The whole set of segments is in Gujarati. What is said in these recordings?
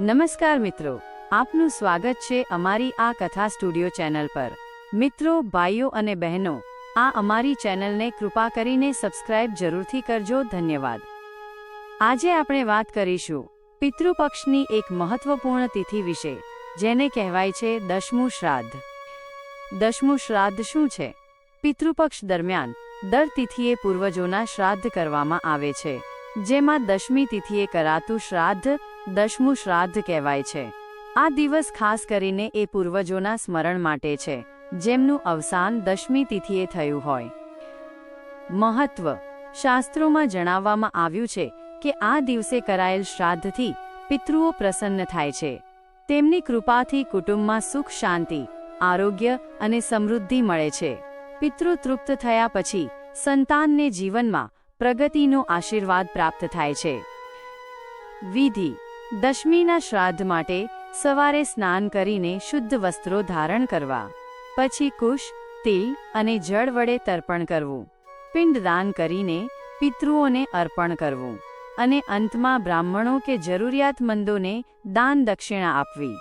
નમસ્કાર મિત્રો, આપનું સ્વાગત છે અમારી આ કથા સ્ટુડિયો ચેનલ પર. મિત્રો, ભાઈઓ અને બહેનો, આ અમારી ચેનલને કૃપા કરીને સબસ્ક્રાઇબ જરૂરથી કરજો, ધન્યવાદ. આજે આપણે વાત કરીશું પિતૃપક્ષની એક મહત્વપૂર્ણ તિથિ વિશે, જેને કહેવાય છે દશમું શ્રાદ્ધ. દશમું શ્રાદ્ધ શું છે? પિતૃપક્ષ દરમિયાન, દર તિથિએ પૂર્વજોના શ્રાદ્ધ કરવામાં આવે છે. જેમાં દશમી તિથિએ કરાતું શ્રાદ્ધ દશમું શ્રાદ્ધ કહેવાય છે. આ દિવસ ખાસ કરીને એ પૂર્વજોના સ્મરણ માટે છે, જેમનું અવસાન દશમી તિથિએ થયું હોય. મહત્વ. શાસ્ત્રોમાં જણાવવામાં આવ્યું છે કે આ દિવસે કરાયેલ શ્રાદ્ધથી પિતૃઓ પ્રસન્ન થાય છે. તેમની કૃપાથી કુટુંબમાં સુખ, શાંતિ, આરોગ્ય અને સમૃદ્ધિ મળે છે. પિતૃ તૃપ્ત થયા પછી સંતાનને જીવનમાં પ્રગતિનો આશીર્વાદ પ્રાપ્ત થાય છે. વિધિ. દશમીના શ્રાદ્ધ માટે સવારે સ્નાન કરીને શુદ્ધ વસ્ત્રો ધારણ કરવા, પછી કુશ, તિલ અને જળ વડે તર્પણ કરવું, પિંડદાન કરીને પિતૃઓને અર્પણ કરવું અને અંતમાં બ્રાહ્મણો કે જરૂરિયાતમંદોને દાન દક્ષિણા આપવી.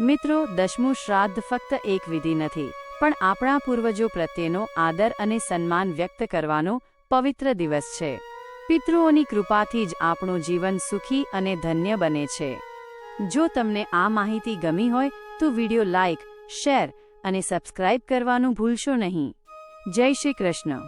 મિત્રો, દશમું શ્રાદ્ધ ફક્ત એક વિધિ નથી, પણ આપણા પૂર્વજો પ્રત્યેનો આદર અને સન્માન વ્યક્ત કરવાનો પવિત્ર દિવસ છે. પિતૃઓની કૃપાથી જ આપણું જીવન સુખી અને ધન્ય બને છે. જો તમને આ માહિતી ગમી હોય, તો વિડિયો લાઇક શેર અને સબસ્ક્રાઇબ કરવાનું ભૂલશો નહીં. જય શ્રી કૃષ્ણ.